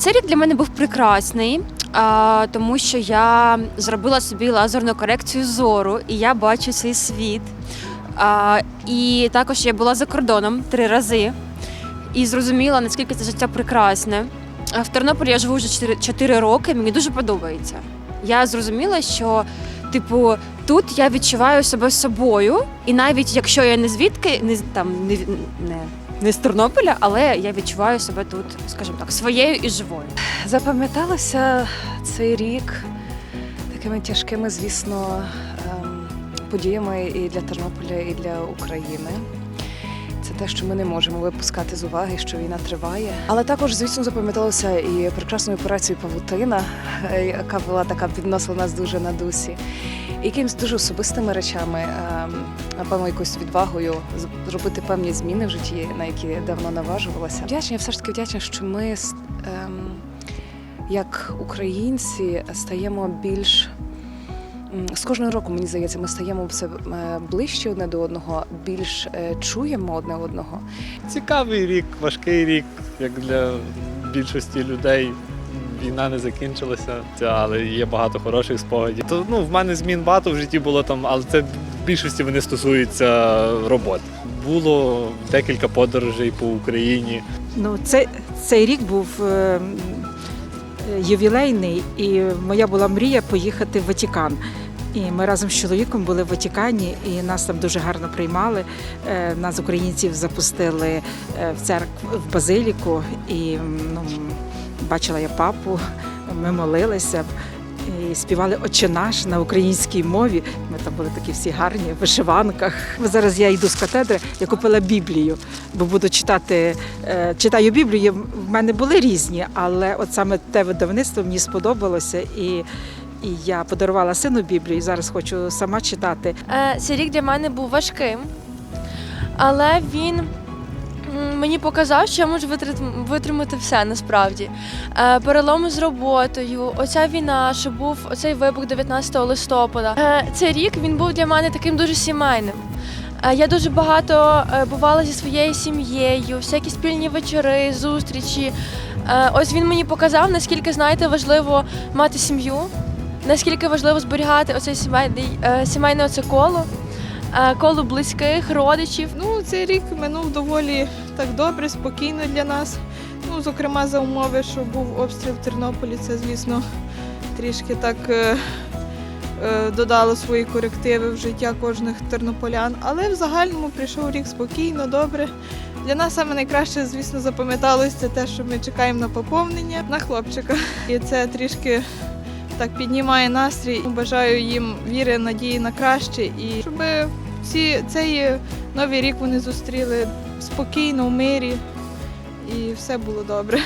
Цей рік для мене був прекрасний, тому що я зробила собі лазерну корекцію зору, і я бачу цей світ. І також я була за кордоном три рази і зрозуміла, наскільки це життя прекрасне. В Тернополі я живу вже 4, 4 роки, мені дуже подобається. Я зрозуміла, що, типу, тут я відчуваю себе собою, і навіть якщо я не звідки, не там не, не, не з Тернополя, але я відчуваю себе тут, скажімо так, своєю і живою. Запам'яталося цей рік такими тяжкими, звісно, ем, подіями і для Тернополя, і для України. Те, що ми не можемо випускати з уваги, що війна триває. Але також, звісно, запам'яталося і прекрасною операцією Павутина, е, яка була така підносила нас дуже на дусі. І якимись дуже особистими речами, ем, напевно, якоюсь відвагою зробити певні зміни в житті, на які давно наважувалася. Вдячна, все ж таки вдячна, що ми ем, як українці стаємо більш з кожним роком, мені здається, ми стаємо все е, ближче одне до одного, більш е, чуємо одне одного. Цікавий рік, важкий рік, як для більшості людей. Війна не закінчилася, але є багато хороших спогадів. То ну в мене змін багато в житті було там, але це в більшості вони стосуються роботи. Було декілька подорожей по Україні. Ну, цей, цей рік був е, е, ювілейний, і моя була мрія поїхати в Ватикан. І ми разом з чоловіком були в Ватикані, і нас там дуже гарно приймали. Е, Нас, українців, запустили е, в церкву в базиліку, і ну, бачила я папу, ми молилися. І співали «Отче наш на українській мові. Ми там були такі всі гарні в вишиванках. Зараз я йду з катедри, я купила Біблію, бо буду читати. е, Читаю Біблію. В мене були різні, але от саме те видавництво мені сподобалося, і, і я подарувала сину Біблію. і Зараз хочу сама читати. Е, Цей рік для мене був важким, але він мені показав, що я можу витримати все насправді. Е, Переломи з роботою, оця війна, що був оцей вибух 19 листопада. Е, Цей рік він був для мене таким дуже сімейним. Я дуже багато бувала зі своєю сім'єю, всякі спільні вечори, зустрічі. Ось він мені показав, наскільки знаєте, важливо мати сім'ю, наскільки важливо зберігати оце сімейний, е, сімейне оце коло, е, коло близьких, родичів. Ну, цей рік минув доволі так добре, спокійно для нас. Ну, зокрема, за умови, що був обстріл в Тернополі, це, звісно, трішки так е, е, додало свої корективи в життя кожних тернополян. Але в загальному прийшов рік спокійно, добре. Для нас саме найкраще, звісно, запам'яталось це те, що ми чекаємо на поповнення на хлопчика. І це трішки так піднімає настрій. Бажаю їм віри, надії на краще і щоб всі цей новий рік вони зустріли спокійно, в мирі і все було добре.